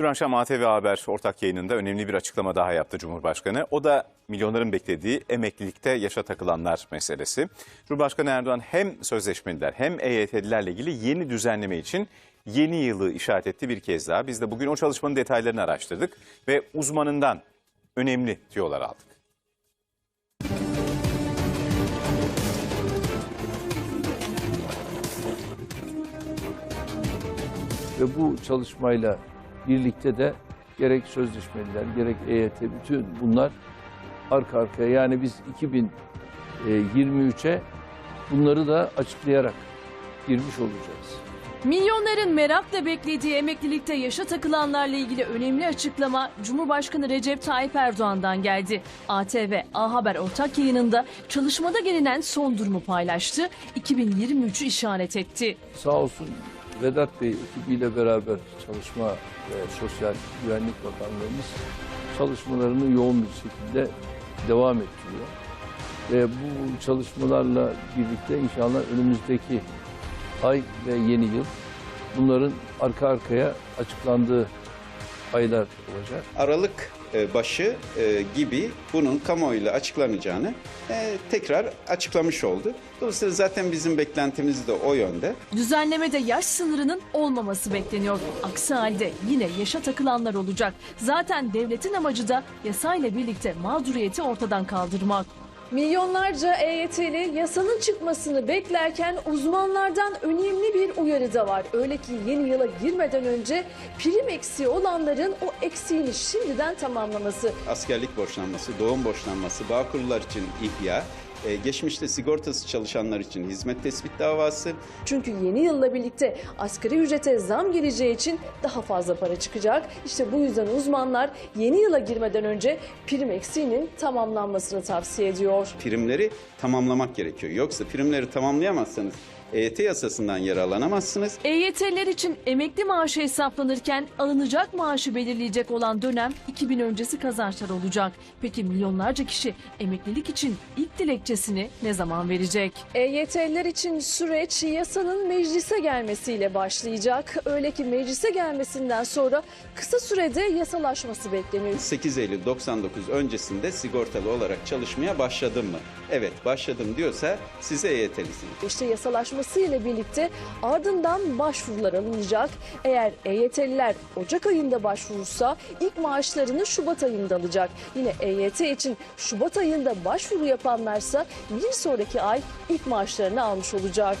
Dün akşam ATV Haber ortak yayınında önemli bir açıklama daha yaptı Cumhurbaşkanı. O da milyonların beklediği emeklilikte yaşa takılanlar meselesi. Cumhurbaşkanı Erdoğan hem sözleşmeliler hem EYT'lilerle ilgili yeni düzenleme için yeni yılı işaret etti bir kez daha. Biz de bugün o çalışmanın detaylarını araştırdık ve uzmanından önemli tüyolar aldık. Ve bu çalışmayla birlikte de gerek sözleşmeliler, gerek EYT bütün bunlar arka arkaya yani biz 2023'e bunları da açıklayarak girmiş olacağız. Milyonların merakla beklediği emeklilikte yaşa takılanlarla ilgili önemli açıklama Cumhurbaşkanı Recep Tayyip Erdoğan'dan geldi. ATV A Haber ortak yayınında çalışmada gelinen son durumu paylaştı, 2023'ü işaret etti. Sağ olsun Vedat Bey ekibiyle beraber çalışma ve Sosyal Güvenlik Bakanlığımız çalışmalarını yoğun bir şekilde devam ettiriyor. Ve bu çalışmalarla birlikte inşallah önümüzdeki ay ve yeni yıl bunların arka arkaya açıklandığı aylar olacak. Aralık başı e, gibi bunun kamuoyuyla açıklanacağını e, tekrar açıklamış oldu. Dolayısıyla zaten bizim beklentimiz de o yönde. Düzenlemede yaş sınırının olmaması bekleniyor. Aksi halde yine yaşa takılanlar olacak. Zaten devletin amacı da yasayla birlikte mağduriyeti ortadan kaldırmak. Milyonlarca EYT'li yasanın çıkmasını beklerken uzmanlardan önemli bir uyarı da var. Öyle ki yeni yıla girmeden önce prim eksiği olanların o eksiğini şimdiden tamamlaması. Askerlik borçlanması, doğum borçlanması, bağkurlar için ihya, e, geçmişte sigortası çalışanlar için hizmet tespit davası, Çünkü yeni yılla birlikte asgari ücrete zam geleceği için daha fazla para çıkacak. İşte bu yüzden uzmanlar yeni yıla girmeden önce prim eksiğinin tamamlanmasını tavsiye ediyor. primleri tamamlamak gerekiyor. Yoksa primleri tamamlayamazsanız EYT yasasından yararlanamazsınız. EYT'liler için emekli maaşı hesaplanırken alınacak maaşı belirleyecek olan dönem 2000 öncesi kazançlar olacak. Peki milyonlarca kişi emeklilik için ilk dilekçesini ne zaman verecek? EYT'liler için süreç yasanın meclise gelmesiyle başlayacak. Öyle ki meclise gelmesinden sonra kısa sürede yasalaşması bekleniyor. 8 Eylül 99 öncesinde sigortalı olarak çalışmaya başladım mı? Evet başladım diyorsa size EYT'lisiniz. İşte yasalaşması ile birlikte ardından başvurular alınacak. Eğer EYT'liler Ocak ayında başvurursa ilk maaşlarını Şubat ayında alacak. Yine EYT için Şubat ayında başvuru yapanlarsa bir sonraki ay ilk maaşlarını almış olacak.